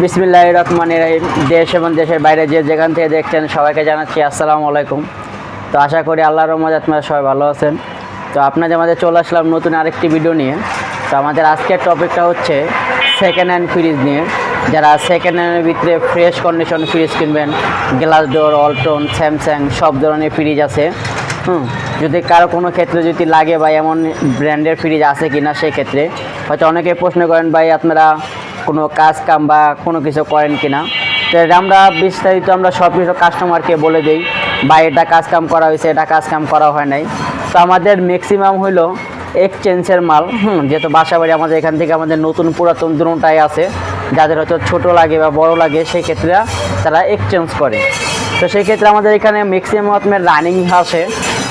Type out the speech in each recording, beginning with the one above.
বিসমিল্লাহ রহমানের রহিম। দেশ এবং দেশের বাইরে যে যেখান থেকে দেখছেন সবাইকে জানাচ্ছি আসসালামু আলাইকুম। তো আশা করি আল্লাহর রহমত আপনারা সবাই ভালো আছেন। তো আপনাদের মাঝে চলে আসলাম নতুন আরেকটি ভিডিও নিয়ে। তো আমাদের আজকের টপিকটা হচ্ছে সেকেন্ড হ্যান্ড ফ্রিজ নিয়ে। যারা সেকেন্ড হ্যান্ডের ভিতরে ফ্রেশ কন্ডিশন ফ্রিজ কিনবেন গ্লাস ডোর অল্টন স্যামসাং সব ধরনের ফ্রিজ আছে। হুম, যদি কারও কোনো ক্ষেত্রে যদি লাগে বা এমন ব্র্যান্ডের ফ্রিজ আছে কি না সেই ক্ষেত্রে। হয়তো অনেকে প্রশ্ন করেন, ভাই, আপনারা কোনো কাজ কাম বা কোনো কিছু করেন কি না তো আমরা বিস্তারিত আমরা সব কিছু কাস্টমারকে বলে দিই, বা এটা কাজ কাম করা হয়েছে, এটা কাজ কাম করা হয় নাই। তো আমাদের ম্যাক্সিমাম হলো এক্সচেঞ্জের মাল, হুম, যেহেতু বাসা বাড়ি আমাদের এখান থেকে আমাদের নতুন পুরাতন দুটাই আছে, যাদের হয়তো ছোট লাগে বা বড় লাগে, সেই ক্ষেত্রে তারা এক্সচেঞ্জ করে। তো সেই ক্ষেত্রে আমাদের এখানে ম্যাক্সিমাম রানিং আসে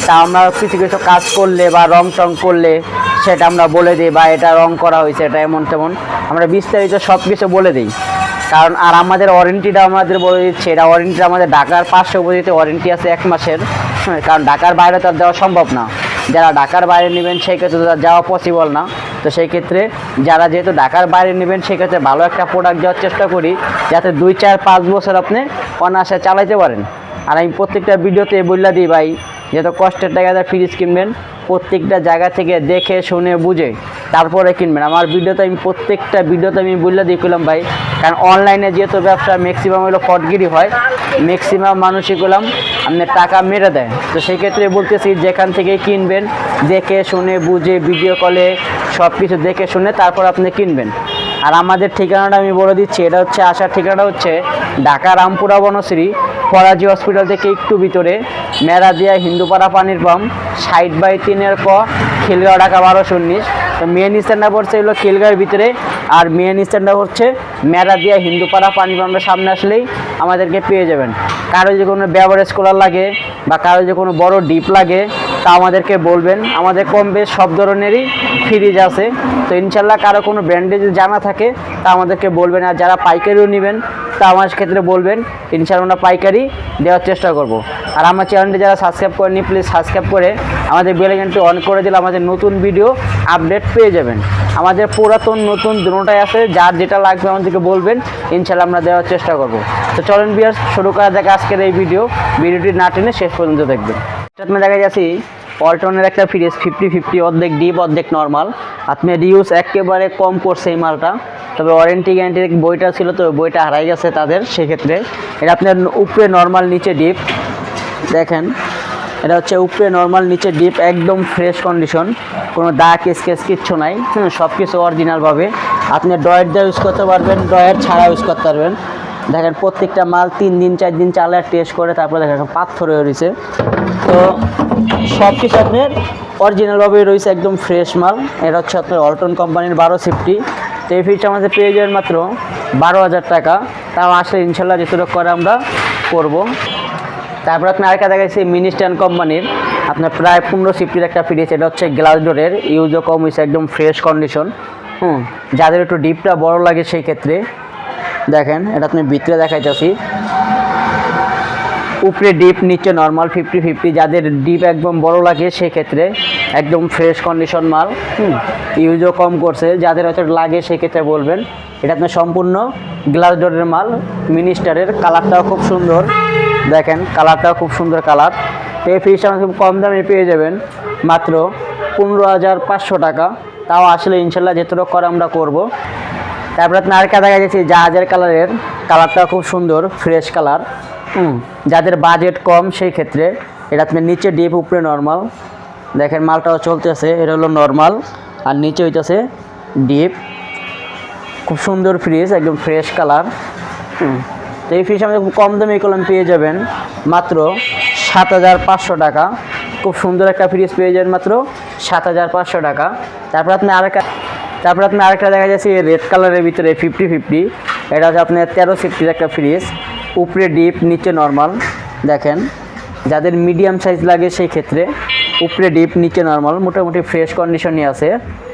তা আমরা কিছু কিছু কাজ করলে বা রং টং করলে সেটা আমরা বলে দিই বা এটা রং করা হয়েছে, এটা এমন তেমন। আমরা বিস্তারিত সব কিছু বলে দিই। কারণ আর আমাদের ওয়ারেন্টিটা আমাদের বলে দিচ্ছে, এটা ওয়ারেন্টিটা আমাদের ঢাকার পার্শ্ববর্তীতে ওয়ারেন্টি আছে এক মাসের। কারণ ঢাকার বাইরে তো দেওয়া সম্ভব না। যারা ঢাকার বাইরে নেবেন সেই ক্ষেত্রে তো যাওয়া পসিবল না। তো সেই ক্ষেত্রে যারা যেহেতু ঢাকার বাইরে নেবেন, সেক্ষেত্রে ভালো একটা প্রোডাক্ট দেওয়ার চেষ্টা করি, যাতে দুই, চার, পাঁচ বছর আপনি অনায়াসে চালাইতে পারেন। আর আমি প্রত্যেকটা ভিডিওতে বললা দিই, ভাই যেহেতু কষ্টের টাকা টাকাতে ফ্রিজ কিনবেন, প্রত্যেকটা জায়গা থেকে দেখে, শুনে, বুঝে, তারপরে কিনবেন। আমার ভিডিওতে আমি প্রত্যেকটা ভিডিওতে আমি বললে দিয়ে করলাম ভাই, কারণ অনলাইনে যেহেতু ব্যবসা ম্যাক্সিমাম হলো ফটগিরি হয় ম্যাক্সিমাম মানুষই করলাম আপনার টাকা মেরে দেয়। তো সেই ক্ষেত্রে বলতেছি, যেখান থেকে কিনবেন, দেখে, শুনে, বুঝে ভিডিও কলে সব কিছু দেখে, শুনে তারপর আপনি কিনবেন। আর আমাদের ঠিকানাটা আমি বলে দিচ্ছি, এটা হচ্ছে আসার ঠিকানাটা হচ্ছে ঢাকা রামপুরা বনশ্রী, ফরাজি হসপিটাল থেকে একটু ভিতরে, মেরাদিয়া হিন্দুপাড়া পানির পাম্প সাইড বাই তিনের ক, খিলগাঁও ঢাকা বারোশো উনিশ। তো মেন স্ট্যান্ডটা পড়ছে এগুলো খিলগাঁওয়ের ভিতরে, আর মেন স্ট্যান্ডটা হচ্ছে মেরাদিয়া হিন্দুপাড়া পানি পাম্পের সামনে আসলেই আমাদেরকে পেয়ে যাবেন। কারও যদি কোনো ব্যবহারেজ কলার লাগে বা কারও যদি কোনো বড় ডিপ লাগে তা আমাদেরকে বলবেন। আমাদের কম বেশ সব ধরনেরই ফ্রিজ আছে। তো ইনশাল্লাহ কারও কোনো ব্র্যান্ডে যদি জানা থাকে, তা আমাদেরকে বলবেন। আর যারা পাইকারিও নেবেন, তা আমার ক্ষেত্রে বলবেন। ইনশাল্লাহ আমরা পাইকারি দেওয়ার চেষ্টা করব। আর আমার চ্যানেলটি যারা সাবস্ক্রাইব করেনি প্লিজ সাবস্ক্রাইব করে আমাদের বেলাইকনটি অন করে দিলে আমাদের নতুন ভিডিও আপডেট পেয়ে যাবেন। আমাদের পুরাতন নতুন দুটোটাই আছে, যার যেটা লাগবে আমাদেরকে বলবেন। ইনশাল্লাহ আমরা দেওয়ার চেষ্টা করব। তো চলেন বিয়ার শুরু করা যাক আজকের এই ভিডিও ভিডিওটি না টেনে শেষ পর্যন্ত দেখবেন। আপনি দেখা যাচ্ছি অল্টনের একটা ফ্রিজ ফিফটি ফিফটি অর্ধেক ডিপ অর্ধেক নর্মাল আপনি রিউজ একেবারে কম করছে এই মালটা। তবে ওয়ারেন্টি গ্যারান্টির বইটা ছিল তো বইটা হারাই গেছে তাদের, সেক্ষেত্রে। এটা আপনার উপরে নর্মাল নিচে ডিপ দেখেন, এটা হচ্ছে উপরে নর্মাল নিচে ডিপ একদম ফ্রেশ কন্ডিশন কোনো দাগ স্কেচ কিচ্ছু নাই। সব কিছু অরিজিনালভাবে আপনি ডয়ের দিয়ে ইউজ করতে পারবেন ডয়ের ছাড়া ইউজ করতে পারবেন। দেখেন প্রত্যেকটা মাল তিন দিন, চার দিন চালে টেস্ট করে তারপরে দেখেন পাথর হয়ে রয়েছে। তো সব কিছু আপনার অরিজিনালভাবে রয়েছে, একদম ফ্রেশ মাল। এটা হচ্ছে আপনার অল্টন কোম্পানির বারো সিফটি তো এই ফ্রিজটা আমাদের পেয়ে যাবেন মাত্র বারো হাজার টাকা। তাও আসলে ইনশাল্লাহ যতটুকু করে আমরা করব। তারপর আপনি আরেকটা দেখাচ্ছি মিনি স্ট্যান্ড কোম্পানির। আপনার প্রায় পনেরো সিফটির একটা ফ্রিজ এটা হচ্ছে গ্লাস ডোরের ইউজও কম হয়েছে একদম ফ্রেশ কন্ডিশন হুম, যাদের একটু ডিপটা বড় লাগে সেই ক্ষেত্রে। দেখেন, এটা আপনি ভিতরে দেখাইতেছি। উপরে ডিপ নিচে নর্মাল ফিফটি ফিফটি যাদের ডিপ একদম বড় লাগে, সেক্ষেত্রে একদম ফ্রেশ কন্ডিশন মাল ইউজও কম করছে। যাদের হয়তো লাগে, সেক্ষেত্রে বলবেন, এটা আপনার সম্পূর্ণ গ্লাস ডোরের মাল মিনিস্টারের কালারটাও খুব সুন্দর। দেখেন কালারটাও খুব সুন্দর কালার এই ফ্রিজটা খুব কম দামে পেয়ে যাবেন, মাত্র পনেরো হাজার পাঁচশো টাকা। তাও আসলে ইনশাল্লাহ যেটুকু করে আমরা করব। তারপরে আপনি আরেকটা দেখা যাচ্ছে জাহাজের কালারের কালারটাও খুব সুন্দর ফ্রেশ কালার হুম, যাদের বাজেট কম সেই ক্ষেত্রে এটা আপনি নিচে ডিপ উপরে নর্মাল দেখেন মালটাও চলতেছে, এটা হলো নর্মাল আর নিচে হইতেছে ডিপ খুব সুন্দর ফ্রিজ একদম ফ্রেশ কালার তো এই ফ্রিজ আমাদের খুব কম দামে কলম পেয়ে যাবেন। মাত্র সাত হাজার পাঁচশো টাকা। খুব সুন্দর একটা ফ্রিজ পেয়ে যাবেন মাত্র সাত হাজার পাঁচশো টাকা। তারপর আপনি আরেকটা তারপর আপনি আরেকটা দেখা যাচ্ছে রেড কালারের ভিতরে ফিফটি ফিফটি এটা হচ্ছে আপনার তেরো সিফটির একটা ফ্রিজ উপরে ডিপ নিচে নর্মাল দেখেন, যাদের মিডিয়াম সাইজ লাগে সেই ক্ষেত্রে উপরে ডিপ নিচে নর্মাল মোটামুটি ফ্রেশ কন্ডিশনই আছে।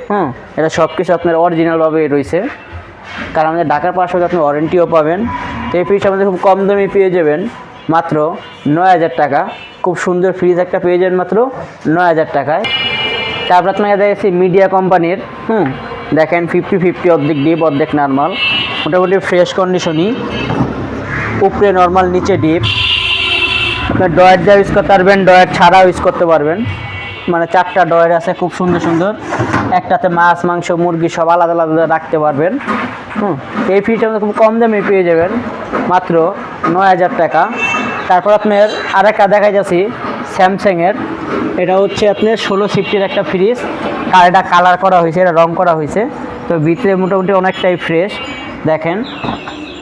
হুম, এটা সব কিছু আপনার অরিজিনালভাবে রয়েছে। কারণ আমাদের ঢাকার পাশে আপনি ওয়ারেন্টিও পাবেন। তো এই ফ্রিজ আমাদের খুব কম দামে পেয়ে যাবেন। মাত্র নয় হাজার টাকা। খুব সুন্দর ফ্রিজ একটা পেয়ে যাবেন মাত্র নয় হাজার টাকায়। তারপর আপনাকে দেখেছি মিডিয়া কোম্পানির হুম দেখেন ফিফটি ফিফটি অর্ধেক ডিপ, অর্ধেক নর্মাল মোটামুটি ফ্রেশ কন্ডিশনই উপরে নর্মাল নিচে ডিপ। আপনার ডয়ের যা ইউজ করতে পারবেন, ডয়ের ছাড়াও ইউজ করতে পারবেন। মানে চারটা ডয়ের আছে খুব সুন্দর সুন্দর। একটাতে মাছ, মাংস, মুরগি সব আলাদা আলাদা রাখতে পারবেন। হুম, এই আপনি খুব কম দামে পেয়ে যাবেন। মাত্র নয় হাজার টাকা। তারপর আপনার আরেকটা দেখা যাচ্ছি, স্যামসাংয়ের। এটা হচ্ছে আপনার ষোলো সিফটির একটা ফ্রিজ এটা কালার করা হয়েছে, এটা রং করা হয়েছে। তো ভিতরে মোটামুটি অনেকটাই ফ্রেশ দেখেন।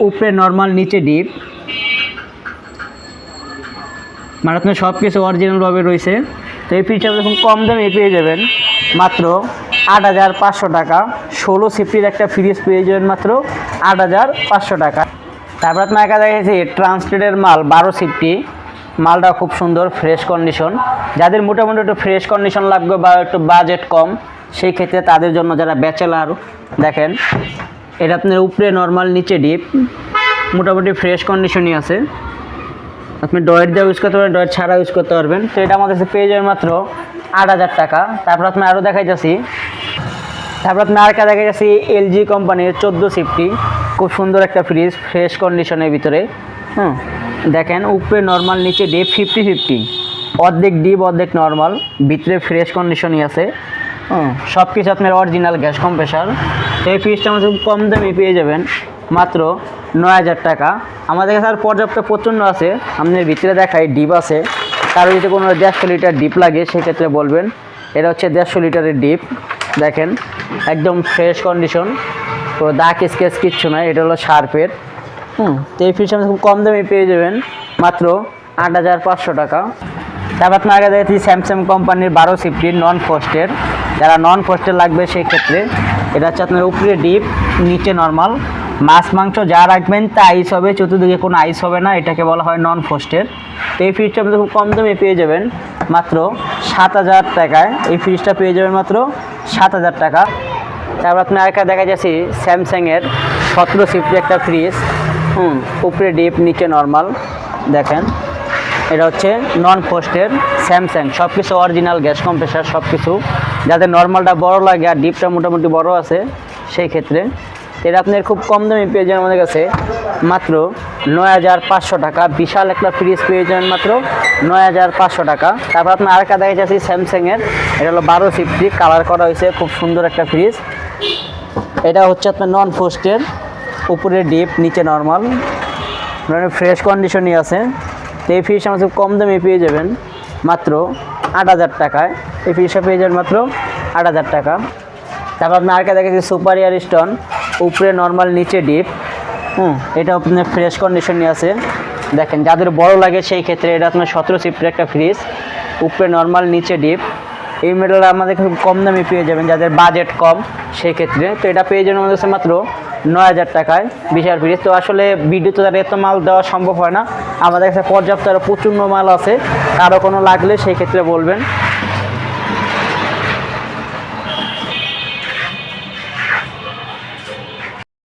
উপরে নর্মাল নিচে ডিপ মানে আপনার সব কিছু অরিজিনালভাবে রয়েছে। তো এই ফ্রিজটা খুব কম দামে পেয়ে যাবেন, মাত্র আট হাজার পাঁচশো টাকা। ষোলো সিফটির একটা ফ্রিজ পেয়ে যাবেন মাত্র আট হাজার পাঁচশো টাকা। তারপর আপনার একা দেখেছি ট্রান্সলেটের মাল, বারো সিফটি মালটা খুব সুন্দর ফ্রেশ কন্ডিশন যাদের মোটামুটি একটু ফ্রেশ কন্ডিশন লাগবে বা একটু বাজেট কম, সেই ক্ষেত্রে তাদের জন্য যারা ব্যাচেলার দেখেন, এটা আপনার উপরে নর্মাল নিচে ডিপ মোটামুটি ফ্রেশ কন্ডিশনই আছে। আপনি ডয়ের দিয়ে ইউজ করতে পারবেন ডয়ের ছাড়া ইউজ করতে পারবেন। তো এটা আমাদের কাছে পেয়ে যাবেন মাত্র আট হাজার টাকা। তারপর আপনি আরও দেখাইতেছি। তারপর আপনি আর দেখা যাচ্ছি এলজি কোম্পানির চোদ্দ সিফটি খুব সুন্দর একটা ফ্রিজ ফ্রেশ কন্ডিশনের ভিতরে। হুম। দেখেন উপরে নর্মাল নিচে ডিপ ফিফটি ফিফটি অর্ধেক ডিপ অর্ধেক নর্মাল ভিতরে ফ্রেশ কন্ডিশনই আছে। সব কিছু আপনার অরিজিনাল গ্যাস কম্প্রেসার এই ফ্রিজটা আমাদের খুব কম দামে পেয়ে যাবেন। মাত্র নয় হাজার টাকা। আমাদের কাছে আর পর্যাপ্ত প্রচণ্ড আছে। আপনার ভিতরে দেখাই ডিপ আছে। কারও যদি কোনো দেড়শো লিটার ডিপ লাগে সেক্ষেত্রে বলবেন এটা হচ্ছে দেড়শো লিটারের ডিপ দেখেন একদম ফ্রেশ কন্ডিশন তো দাগ স্কেচ কিচ্ছু নয় এটা হলো শার্পের হুম। তো এই ফ্রিজ আপনি খুব কম দামে পেয়ে যাবেন। মাত্র আট হাজার পাঁচশো টাকা। তারপর আপনার আগে দেখেছি স্যামসাং কোম্পানির বারো সিফটির নন ফোস্টের যারা নন ফোস্টের লাগবে সেই ক্ষেত্রে এটা হচ্ছে আপনার উপরে ডিপ নিচে নর্মাল মাছ, মাংস যা রাখবেন তা আইস হবে। চতুর্দিকে কোনো আইস হবে না, এটাকে বলা হয় নন ফোস্টের তো এই ফ্রিজটা আপনি খুব কম দামে পেয়ে যাবেন। মাত্র সাত হাজার টাকায়। এই ফ্রিজটা পেয়ে যাবেন মাত্র সাত হাজার টাকা। তারপর আপনি আরেকটা দেখা যাচ্ছি স্যামসাংয়ের সতেরো সিফটি একটা ফ্রিজ হুম উপরে ডিপ, নিচে নর্মাল দেখেন। এটা হচ্ছে নন পোস্টের স্যামসাং সব কিছু অরিজিনাল গ্যাস কম্প্রেসার সব কিছু যাদের নর্মালটা বড় লাগে আর ডিপটা মোটামুটি বড় আছে, সেই ক্ষেত্রে। এটা আপনার খুব কম দামে পেয়ে আমাদের কাছে। মাত্র নয় হাজার পাঁচশো টাকা। বিশাল একটা ফ্রিজ পেয়ে যাবেন মাত্র নয় হাজার পাঁচশো টাকা। তারপর আপনার আরেকটা দেখা যাচ্ছে স্যামসাংয়ের এটা হলো বারো সিফটি কালার করা হয়েছে, খুব সুন্দর একটা ফ্রিজ এটা হচ্ছে আপনার নন পোস্টের উপরে ডিপ নিচে নর্মাল মানে ফ্রেশ কন্ডিশনই আছে। তো এই ফ্রিজটা আমাদের কম দামে পেয়ে যাবেন। মাত্র আট হাজার টাকায়। এই ফ্রিজটা পেয়ে যাবেন মাত্র আট হাজার টাকা। তারপর আপনি আরেকটা দেখেছি সুপার ইয়ার স্টোন উপরে নর্মাল নিচে ডিপ হুম এটা আপনার ফ্রেশ কন্ডিশনই আছে। দেখেন, যাদের বড় লাগে সেই ক্ষেত্রে এটা আপনার সতেরো সিফটের একটা ফ্রিজ উপরে নর্মাল নিচে ডিপ এই মেডেলটা আমাদের খুব কম দামে পেয়ে যাবেন, যাদের বাজেট কম, সেই ক্ষেত্রে। তো এটা পেয়ে যাবেন আমাদের মাত্র নয় হাজার টাকায় বিশাল ফ্রিজ তো আসলে বিদ্যুৎ তার এত মাল দেওয়া সম্ভব হয় না। আমাদের কাছে পর্যাপ্ত আরও প্রচুর মাল আছে। আরও কোনো লাগলে সেই ক্ষেত্রে বলবেন।